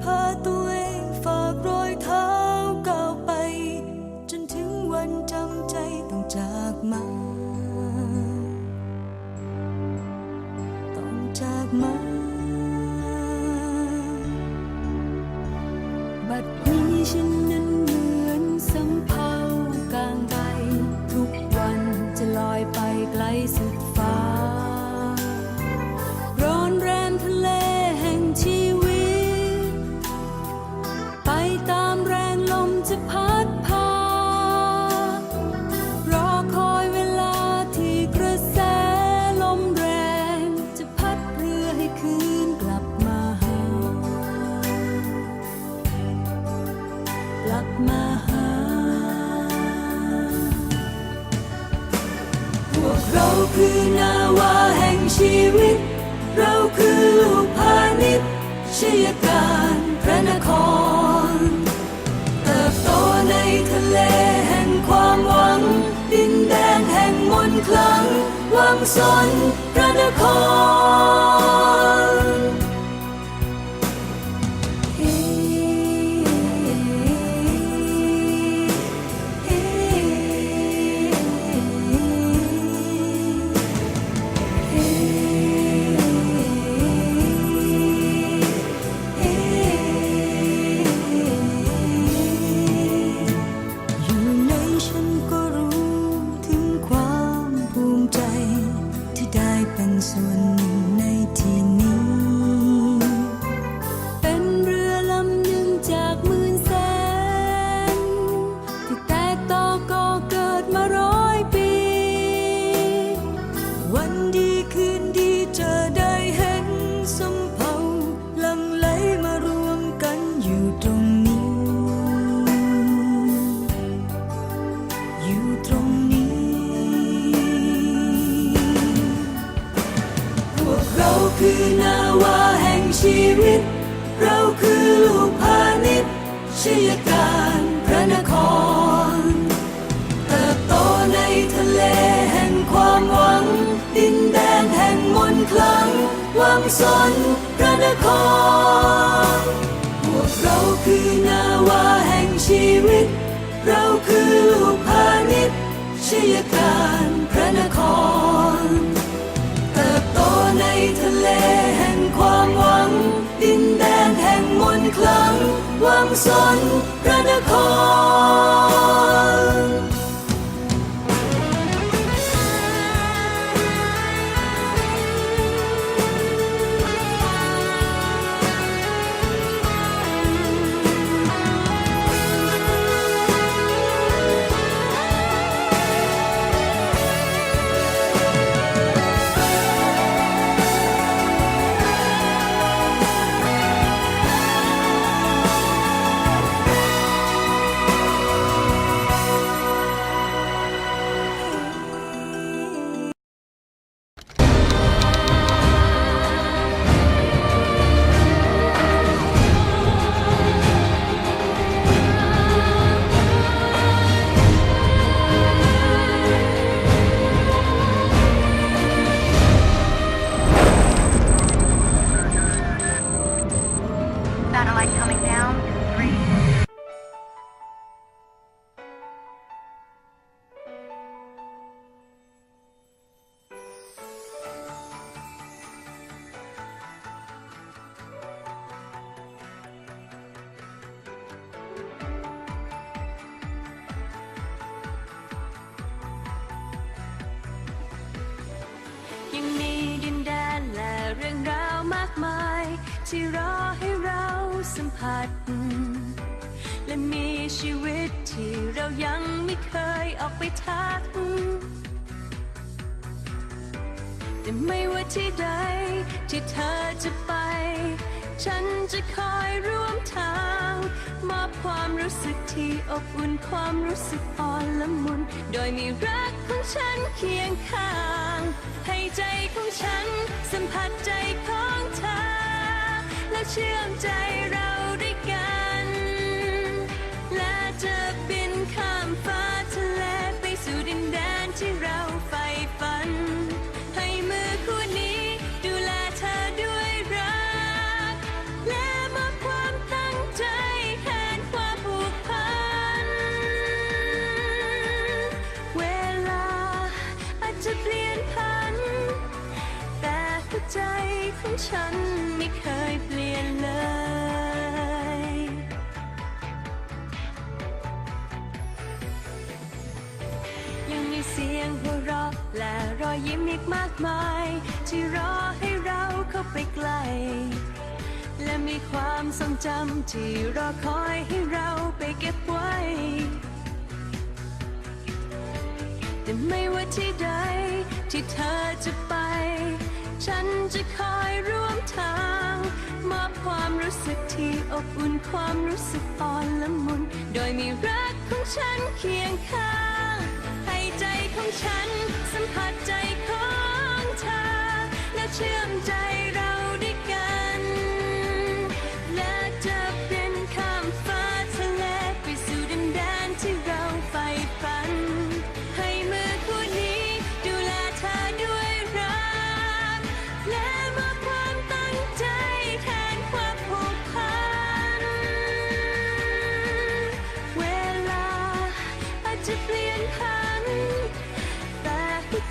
เค เราคือนาวาแห่งชีวิต เราคือลูกพาณิชย์ชยการพระนคร เติบโตในทะเลแห่งความหวัง ดินแดนแห่งมนต์คลังวังสนพระนคร เราคือลูกพาณิชย์ชยการพระนคร เติบโตในทะเลแห่งความหวัง ดินแดนแห่งมนต์คลัง วังสนพระนคร พวกเราคือนาวาแห่งชีวิต เราคือลูกพาณิชย์ชยการพระนคร สนพระนคร ที่รอให้เราสัมผัส และมีชีวิตที่เรายังไม่เคยออกไปทักแต่ไม่ว่าที่ใดที่เธอจะไป ฉันจะคอยร่วมทางมอบความรู้สึกที่อบอุ่นความรู้สึกอ่อนละมุน โดยมีรักของฉันเคียงข้าง ให้ใจของฉันสัมผัสใจของเธอและ เชื่อมใจเราด้วยกัน และจะบินข้ามฟ้าทะเลไปสู่ดินแดนที่เราใฝ่ฝัน ให้มือคู่นี้ดูแลเธอด้วยรัก และมอบความตั้งใจแทนความผูกพัน เวลาอาจจะเปลี่ยนผัน แต่หัวใจของฉัน สียงหัวเราะและรอยยิ้มอีกมากมาย ที่รอให้เราเข้าไปใกล้และมีความทรงจำที่รอคอยให้เราไปเก็บไว้ แต่ไม่ว่าที่ใดที่เธอจะไป ฉันจะคอยร่วมทางมอบความรู้สึกที่อบอุ่นความรู้สึกอ่อนละมุน โดยมีรักของฉันเคียงข้างให้ใจของ ฉันสัมผัสใจของเธอและเชื่อมใจเรา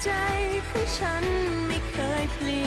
ใจของฉันไม่เคยเปลี่ยน